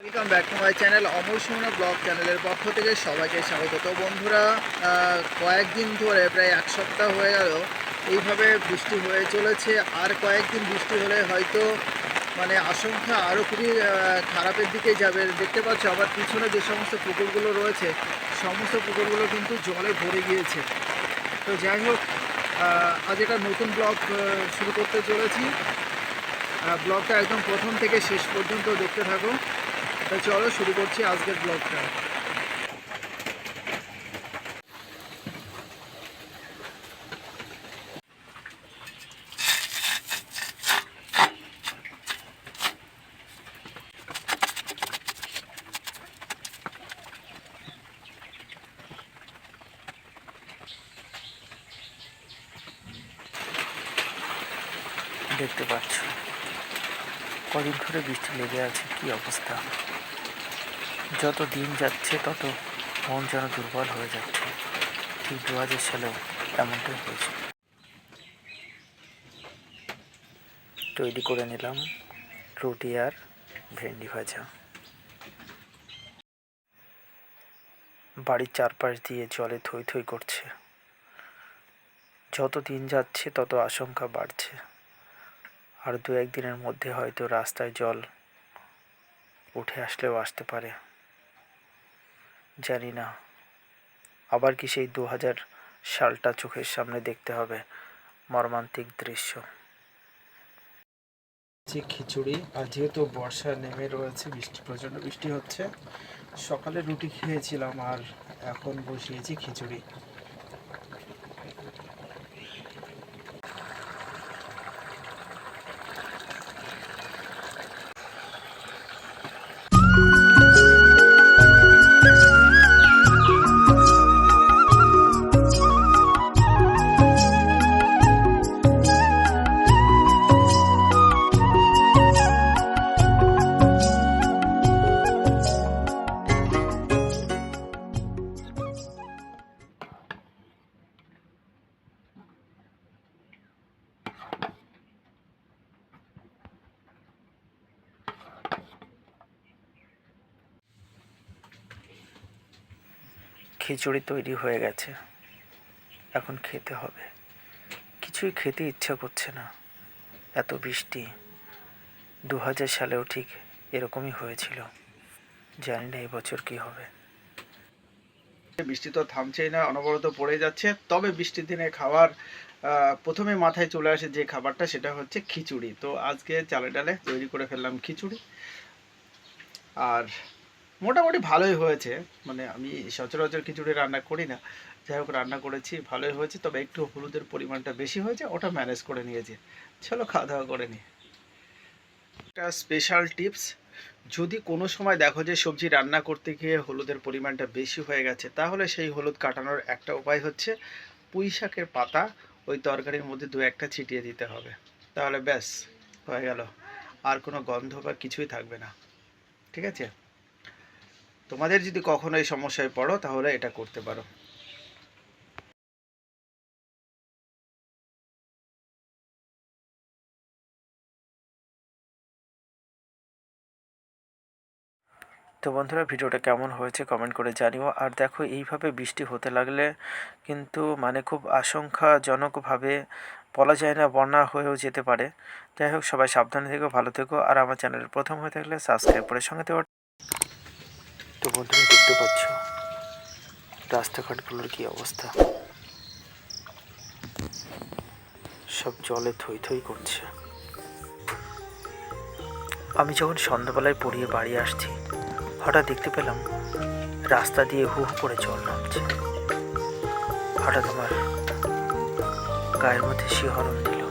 Welcome back to my channel Amar Sumana vlog চ্যানেলের পক্ষ থেকে সবাইকে স্বাগত। বন্ধুরা কয়েকদিন ধরে, প্রায় এক সপ্তাহ হয়ে গেল, এইভাবে বৃষ্টি হয়ে চলেছে। আর কয়েকদিন বৃষ্টি হলে হয়তো মানে আশঙ্কা আরও খুবই খারাপের দিকে যাবে। দেখতে পাচ্ছ, আবার পিছনে যে সমস্ত পুকুরগুলো রয়েছে, সমস্ত পুকুরগুলো কিন্তু জলে ভরে গিয়েছে। তো যাই হোক আজ একটা নতুন ব্লগ শুরু করতে চলেছি। ব্লগটা একদম প্রথম থেকে শেষ পর্যন্ত দেখতে থাকো। তো চলো শুরু করছি আজকের ব্লগটা দেখতে পাচ্ছ। কদিন ধরে বৃষ্টি লেগে আছে, কি অবস্থা? যত দিন যাচ্ছে, তত মন যেন দুর্বল হয়ে যাচ্ছে। ঠিক দু হাজার সালেও এমনটাই হয়েছে। তৈরি করে নিলাম রুটি আর ভেন্ডি ভাজা। বাড়ির চারপাশ দিয়ে জলে থই থই করছে। যত দিন যাচ্ছে, তত আশঙ্কা বাড়ছে। আর দু একদিনের মধ্যে হয়তো রাস্তায় জল উঠে আসলেও আসতে পারে। জানি না। আবার কি সেই দু হাজার সালটা চোখের সামনে দেখতে হবে, মর্মান্তিক দৃশ্য। যে খিচুড়ি, আর যেহেতু বর্ষা নেমে রয়েছে, বৃষ্টি, প্রচণ্ড বৃষ্টি হচ্ছে, সকালে রুটি খেয়েছিলাম আর এখন বসিয়েছি খিচুড়ি। খিচুড়ি তৈরি হয়ে গেছে। এখন খেতে হবে। কিছুই খেতে ইচ্ছা করছে না। এত বৃষ্টি। দু হাজার সালেও ঠিক এরকমই হয়েছিল। জানি না এবছর কি হবে। বৃষ্টি তো থামছেই না অনবরত পড়ে যাচ্ছে। তবে বৃষ্টির দিনে খাবার আহ, প্রথমে মাথায় চলে আসে যে খাবারটা সেটা হচ্ছে খিচুড়ি। তো আজকে চালে ডালে তৈরি করে ফেললাম খিচুড়ি। আর মোটামুটি ভালোই হয়েছে। মানে আমি সচরাচর খিচুড়ি রান্না করি না। যাই হোক, রান্না করেছি, ভালোই হয়েছে। তবে একটু হলুদের পরিমাণটা বেশি হয়েছে, ওটা ম্যানেজ করে নিয়েছি। চলো খাওয়া দাওয়া করে নিই। একটা স্পেশাল টিপস যদি কোনো সময় দেখো যে সবজি রান্না করতে গিয়ে হলুদের পরিমাণটা বেশি হয়ে গেছে, তাহলে সেই হলুদ কাটানোর একটা উপায় হচ্ছে পুঁই শাকের পাতা ওই তরকারির মধ্যে দু একটা ছিটিয়ে দিতে হবে। তাহলে ব্যাস, হয়ে গেল। আর কোনো গন্ধ বা কিছুই থাকবে না। ঠিক আছে? তোমাদের যদি কখনো এই সমস্যায় পড়ো, তাহলে এটা করতে পারো। তো বন্ধুরা, ভিডিওটা কেমন হয়েছে কমেন্ট করে জানিও। আর দেখো, এইভাবে বৃষ্টি হতে লাগলে কিন্তু মানে খুব আশঙ্কাজনকভাবে বলা যায় না বন্যা হয়েও যেতে পারে। যাই হোক, সবাই সাবধানে থেকো, ভালো থেকো। আর আমার চ্যানেলের প্রথম হয়ে থাকলে সাবস্ক্রাইব করে সঙ্গে তো বন্ধুরা, দেখতে পাচ্ছ? রাস্তাঘাটগুলোর কি অবস্থা? সব জলে থই থই করছে। আমি যখন সন্ধ্যাবেলায় পড়িয়ে বাড়ি আসছি, হঠাৎ দেখতে পেলাম রাস্তা দিয়ে হু হু করে জল নামছে। হঠাৎ আমার গায়ের মধ্যে শিহরণ দিল।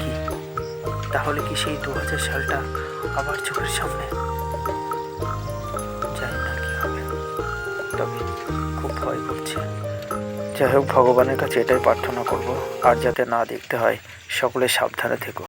কি? তাহলে কি সেই দু হাজার সালটা আমার চোখের সামনে তবে খুব ভয় করছে। যাই হোক, ভগবানের কাছে এটাই প্রার্থনা করব, আর যাতে না দেখতে হয়, সকলে সাবধানে থেকো।